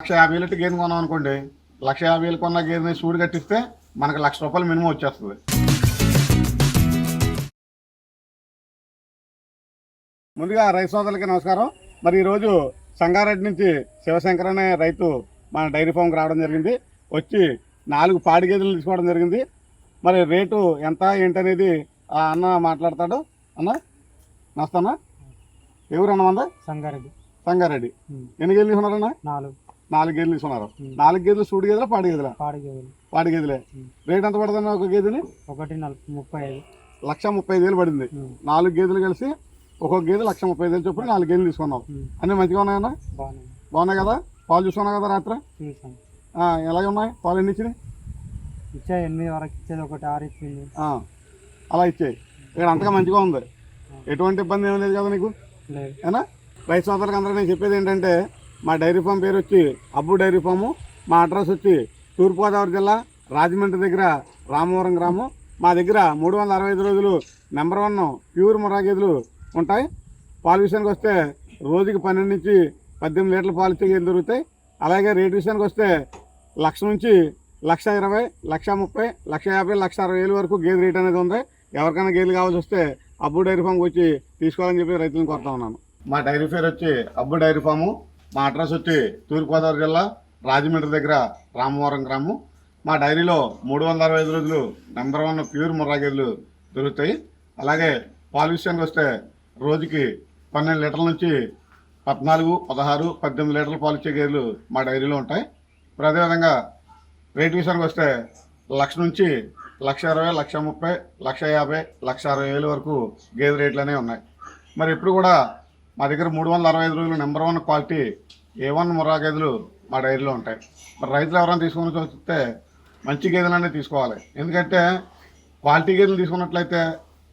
లక్ష యాభై వేలు గేదె కొన్నాం అనుకోండి లక్ష యాభై వేలు కొన్న గేదెని సూడు కట్టిస్తే మనకు లక్ష రూపాయలు మినిమం వచ్చేస్తుంది. ముందుగా రైతు సోదరులకి నమస్కారం. మరి ఈరోజు సంగారెడ్డి నుంచి శివశంకర్ అనే రైతు మన డైరీ ఫామ్కి రావడం జరిగింది. వచ్చి నాలుగు పాడి గేదెలు తీసుకోవడం జరిగింది. మరి రేటు ఎంత ఏంటనేది ఆ అన్న మాట్లాడతాడు. అన్న నమస్తే అన్న. ఎవరు అన్న మంద సంగారెడ్డి. సంగారెడ్డి. ఎన్ని గేదెలు తీసుకున్నారన్న నాలుగు. నాలుగు గేదెలు తీసుకున్నారు. నాలుగు గేదెలు సూడి గేదెలా పాడి గేదెలా? పాడి గేదెలు. పాడి గేదెలే. రేట్ ఎంత పడుతుంది ఒక గేదెని? ఒకటి ముప్పై ఐదు. లక్ష ముప్పై ఐదు వేలు పడింది. నాలుగు గేదెలు కలిసి ఒక్కొక్క గేదె లక్ష ముప్పై ఐదు వేలు చొప్పున నాలుగు గేదెలు తీసుకున్నావు ఉమ్. అన్నీ మంచిగా ఉన్నాయన్నా బాగానే బాగున్నాయి. కదా? పాలు చూసుకున్నావు కదా రాత్రి? ఎలాగే ఉన్నాయి? పాలు ఎన్ని ఇచ్చినాయి? ఇచ్చే ఎనిమిది వరకు ఇచ్చేది ఒకటి ఆరు ఇచ్చింది. అలా ఇచ్చాయి. ఇక్కడ అంతగా మంచిగా ఉంది. ఎటువంటి ఇబ్బంది ఏం లేదు కదా నీకు? లేదు. ఏనా? రైతు సోదరులకు అందరూ నేను చెప్పేది ఏంటంటే మా డైరీ ఫామ్ పేరు వచ్చి అబ్బు డైరీ ఫాము. మా అడ్రస్ వచ్చి తూర్పుగోదావరి జిల్లా రాజమండ్రి దగ్గర రామవరం గ్రామం. మా దగ్గర మూడు వందల అరవై ఐదు రోజులు నెంబర్ వన్ ప్యూర్ ముర్రా గేదెలు ఉంటాయి. పాల విషయానికి వస్తే రోజుకి పన్నెండు నుంచి పద్దెనిమిది లీటర్ల పాలు ఇచ్చే గేదెలు దొరుకుతాయి. అలాగే రేటు విషయానికి వస్తే లక్ష నుంచి లక్ష ఇరవై లక్ష ముప్పై లక్ష యాభై లక్ష అరవై వేలు వరకు గేదె రేట్ అనేది ఉంది. ఎవరికైనా గేదెలు కావాల్సి వస్తే అబ్బు డైరీ ఫామ్కి వచ్చి తీసుకోవాలని చెప్పి రైతులను కోరుతా ఉన్నాను. మా డైరీ పేరు వచ్చి అబ్బు డైరీ ఫాము. మా అడ్రస్ వచ్చి తూర్పుగోదావరి జిల్లా రాజమండ్రి దగ్గర రామవరం గ్రామం. మా డైరీలో మూడు వందల అరవై ఐదు రోజులు నెంబర్ వన్ ప్యూర్ ముర్రా గేదెలు దొరుకుతాయి. అలాగే పాలు విషయానికి వస్తే రోజుకి పన్నెండు లీటర్ల నుంచి పద్నాలుగు పదహారు పద్దెనిమిది లీటర్ల పాలు ఇచ్చే గేదెలు మా డైరీలో ఉంటాయి. ఇప్పుడు అదేవిధంగా రేట్ విషయానికి వస్తే లక్ష నుంచి లక్ష ఇరవై లక్ష ముప్పై లక్ష యాభై లక్ష అరవై వేలు వరకు గేదె రేట్లు అనేవి ఉన్నాయి. మరి ఇప్పుడు కూడా మా దగ్గర మూడు వందల అరవై ఐదు రోజులు number one quality A one Murrah గేదెలు మా డైరీలో ఉంటాయి. మరి రైతులు ఎవరైనా తీసుకొని వస్తే మంచి గేదెలు అనేది తీసుకోవాలి. ఎందుకంటే క్వాలిటీ గేదెలు తీసుకున్నట్లయితే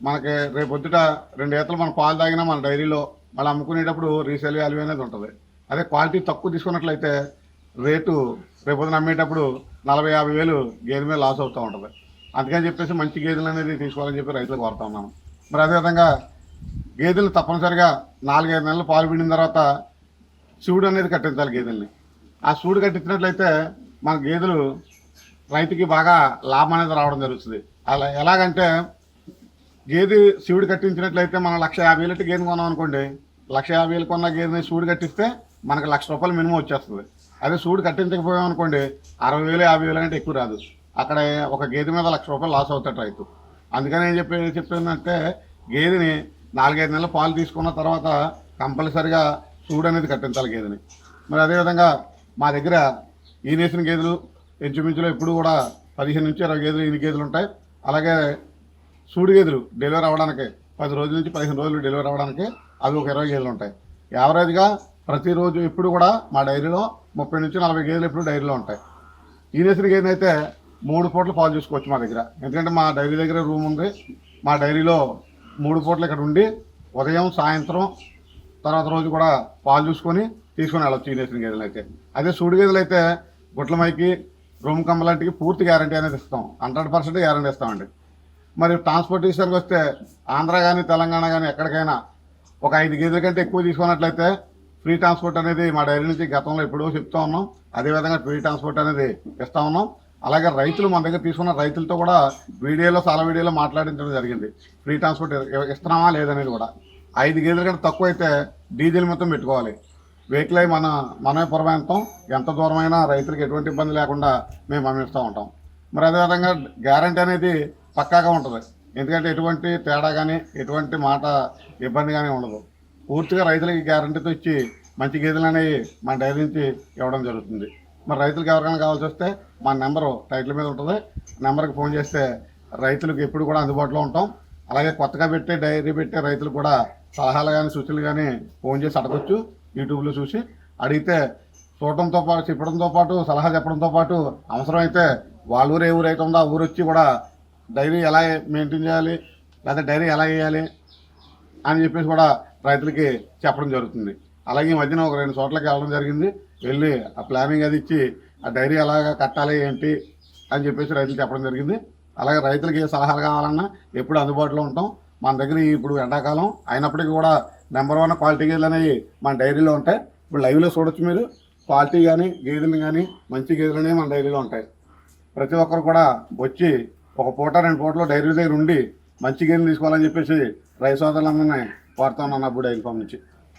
మనకి రేపు పొద్దుట రెండు ఏతలు మన పాలు తాగినా మన డైరీలో మళ్ళీ అమ్ముకునేటప్పుడు రీసేల్ వాల్యూ అనేది ఉంటుంది. అదే క్వాలిటీ తక్కువ తీసుకున్నట్లయితే రేటు రేపు పొద్దున అమ్మేటప్పుడు నలభై యాభై వేలు గేదె మీద లాస్ అవుతూ ఉంటుంది. అందుకని చెప్పేసి మంచి గేదెలు అనేది తీసుకోవాలని చెప్పి రైతులకు కోరుతా ఉన్నాను. మరి అదేవిధంగా గేదెలు తప్పనిసరిగా నాలుగైదు నెలలు పాలు పిండిన తర్వాత సూడు అనేది కట్టించాలి గేదెల్ని. ఆ సూడు కట్టించినట్లయితే మన గేదెలు రైతుకి బాగా లాభం అనేది రావడం జరుగుతుంది. అలా ఎలాగంటే గేదె శివుడు కట్టించినట్లయితే మనం లక్ష యాభై వేలు గేదె కొన్నాం అనుకోండి లక్ష యాభై వేలు కొన్న గేదెని సూడు కట్టిస్తే మనకు లక్ష రూపాయలు మినిమం వచ్చేస్తుంది. అదే సూడు కట్టించకపోయాం అనుకోండి అరవై వేలు యాభై వేలు అంటే ఎక్కువ రాదు. అక్కడ ఒక గేదె మీద లక్ష రూపాయలు లాస్ అవుతాడు రైతు. అందుకని ఏం చెప్పి చెప్పిందంటే గేదెని నాలుగైదు నెలలు పాలు తీసుకున్న తర్వాత కంపల్సరిగా సూడు అనేది కట్టించాలి గేదెని. మరి అదేవిధంగా మా దగ్గర ఈ గేదెలు ఇంచుమించులో ఇప్పుడు కూడా పదిహేను నుంచి ఇరవై గేదెలు ఈని గేదెలు ఉంటాయి. అలాగే సూడి గేదెలు డెలివరీ అవ్వడానికి పది రోజుల నుంచి పదిహేను రోజులు డెలివరీ అవ్వడానికి అవి ఒక ఇరవై గేదెలు ఉంటాయి. యావరేజ్గా ప్రతిరోజు ఇప్పుడు కూడా మా డైరీలో ముప్పై నుంచి నలభై గేదెలు ఇప్పుడు డైరీలో ఉంటాయి. ఈనేసిన గేదెని అయితే మూడు పూటలు పాలు చూసుకోవచ్చు మా దగ్గర. ఎందుకంటే మా డైరీ దగ్గర రూమ్ ఉంది. మా డైరీలో మూడు పూటలు ఇక్కడ ఉండి ఉదయం సాయంత్రం తర్వాత రోజు కూడా పాలు చూసుకొని తీసుకొని వెళ్ళచ్చు ఈనేసిన గేదెలు అయితే. అదే సూడి గేదెలు అయితే గుట్ల మైకి రూమ్ కంపలాంటికి పూర్తి గ్యారంటీ అనేది ఇస్తాం. హండ్రెడ్ పర్సెంట్ గ్యారంటీ ఇస్తామండి. మరి ట్రాన్స్పోర్ట్ విషయానికి వస్తే ఆంధ్ర కానీ తెలంగాణ కానీ ఎక్కడికైనా ఒక ఐదు గేదెల కంటే ఎక్కువ తీసుకున్నట్లయితే ఫ్రీ ట్రాన్స్పోర్ట్ అనేది మా డైరీ నుంచి గతంలో ఎప్పుడో చెప్తా ఉన్నాం. అదేవిధంగా ఫ్రీ ట్రాన్స్పోర్ట్ అనేది ఇస్తా ఉన్నాం. అలాగే రైతులు మన దగ్గర తీసుకున్న రైతులతో కూడా వీడియోలో చాలా వీడియోలో మాట్లాడించడం జరిగింది. ఫ్రీ ట్రాన్స్పోర్ట్ ఇస్తున్నామా లేదనేది కూడా. ఐదు గేదెల కంటే తక్కువ అయితే డీజిల్ మొత్తం పెట్టుకోవాలి. వెహికల్ అయి మన మనమే పురమాంతం ఎంత దూరమైనా రైతులకు ఎటువంటి ఇబ్బంది లేకుండా మేము పంపిస్తూ ఉంటాం. మరి అదేవిధంగా గ్యారంటీ అనేది పక్కాగా ఉంటుంది. ఎందుకంటే ఎటువంటి తేడా కానీ ఎటువంటి మాట ఇబ్బంది కానీ ఉండదు. పూర్తిగా రైతులకి గ్యారంటీతో ఇచ్చి మంచి గేదెలు అనేవి మన డైరీ నుంచి ఇవ్వడం జరుగుతుంది. మరి రైతులకు ఎవరికైనా కావాల్సి వస్తే మా నెంబరు టైటిల్ మీద ఉంటుంది. నెంబర్కి ఫోన్ చేస్తే రైతులకు ఎప్పుడు కూడా అందుబాటులో ఉంటాం. అలాగే కొత్తగా పెట్టే డైరీ పెట్టే రైతులు కూడా సలహాలు కానీ సూచనలు కానీ ఫోన్ చేసి అడగచ్చు. యూట్యూబ్లో చూసి అడిగితే చూడటంతో పాటు చెప్పడంతో పాటు సలహా చెప్పడంతో పాటు అవసరమైతే వాళ్ళ ఊరు ఏ ఊరు అయితే ఉందో ఆ ఊరు వచ్చి కూడా డైరీ ఎలా మెయింటైన్ చేయాలి లేదా డైరీ ఎలా వేయాలి అని చెప్పేసి కూడా రైతులకి చెప్పడం జరుగుతుంది. అలాగే ఈ మధ్యన ఒక రెండు చోట్లకి వెళ్ళడం జరిగింది. వెళ్ళి ఆ ప్లానింగ్ అది ఇచ్చి ఆ డైరీ అలాగా కట్టాలి ఏంటి అని చెప్పేసి రైతులు చెప్పడం జరిగింది. అలాగే రైతులకి ఏ సలహాలు కావాలన్నా ఎప్పుడు అందుబాటులో ఉంటాం. మన దగ్గర ఇప్పుడు ఎండాకాలం అయినప్పటికీ కూడా నెంబర్ వన్ క్వాలిటీ గేదెలు అనేవి మన డైరీలో ఉంటాయి. ఇప్పుడు లైవ్లో చూడొచ్చు మీరు. క్వాలిటీ కానీ గేదెలు కానీ మంచి గేదెలు అనేవి మన డైరీలో ఉంటాయి. ప్రతి ఒక్కరు కూడా వచ్చి ఒక పూట రెండు పూటలో డైరీ దగ్గర ఉండి మంచి గేదెలు తీసుకోవాలని చెప్పేసి రైతు సోదరులందరినీ కోరుతా ఉన్నాను డైరీ ఫామ్ నుంచి.